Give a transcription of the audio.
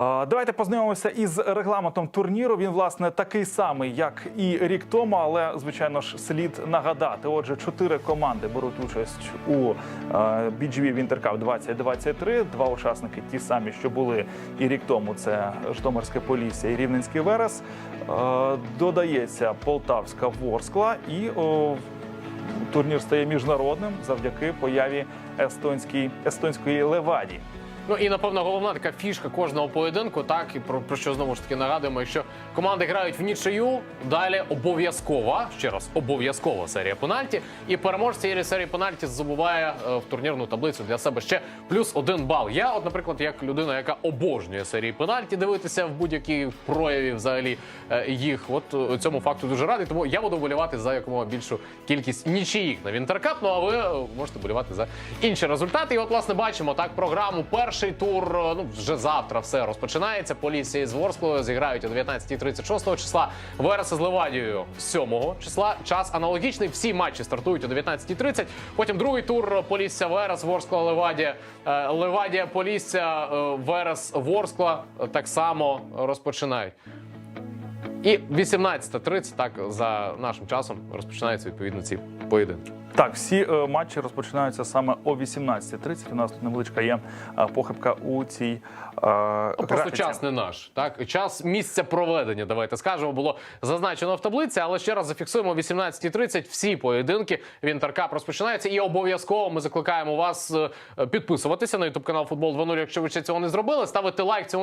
Давайте познайомимося із регламентом турніру. Він власне такий самий, як і рік тому, але звичайно ж слід нагадати. Отже, чотири команди беруть участь у BGV Winter Cup 2023. Два учасники ті самі, що були і рік тому. Це Житомирське Полісся і Рівненський Верес. Е, Додається Полтавська Ворскла і турнір стає міжнародним завдяки появі естонській, естонської Леваді. Ну і напевно головна така фішка кожного поєдинку, так і про, про що знову ж таки нагадуємо, якщо команди грають в нічию, далі обов'язкова ще раз обов'язкова серія пенальті, і переможець цієї серії пенальті здобуває е, в турнірну таблицю для себе ще плюс один бал. Я, от, наприклад, як людина, яка обожнює серії пенальті, дивитися в будь-якій прояві взагалі е, їх, от е, цьому факту дуже радий. Тому я буду болівати за якомога більшу кількість нічиїх на Вінтеркап. Ну а ви можете болівати за інші результати. І от, власне, бачимо так програму. Перший тур е, ну вже завтра все розпочинається. Полісія з Ворсклою зіграють о 19.36 числа. Верес з Левадією 7 числа. Час аналогічний. Всі матчі стартують о 19.30. Потім другий тур Полісся Верес, Ворскла Левадія. Е, Левадія Полісся, е, Верес Ворскла так само розпочинають. І 18.30, так за нашим часом розпочинаються відповідно ці поєдинки. Так, всі е, матчі розпочинаються саме о 18.30. У нас тут невеличка є е, похибка у цій е, Ну, Просто час не наш. Так, час місця проведення. Давайте скажемо, було зазначено в таблиці, але ще раз зафіксуємо 18.30 Всі поєдинки Вінтеркап розпочинаються. І обов'язково ми закликаємо вас е, підписуватися на ютуб канал Футбол 2.0, якщо ви ще цього не зробили. Ставити лайк цьому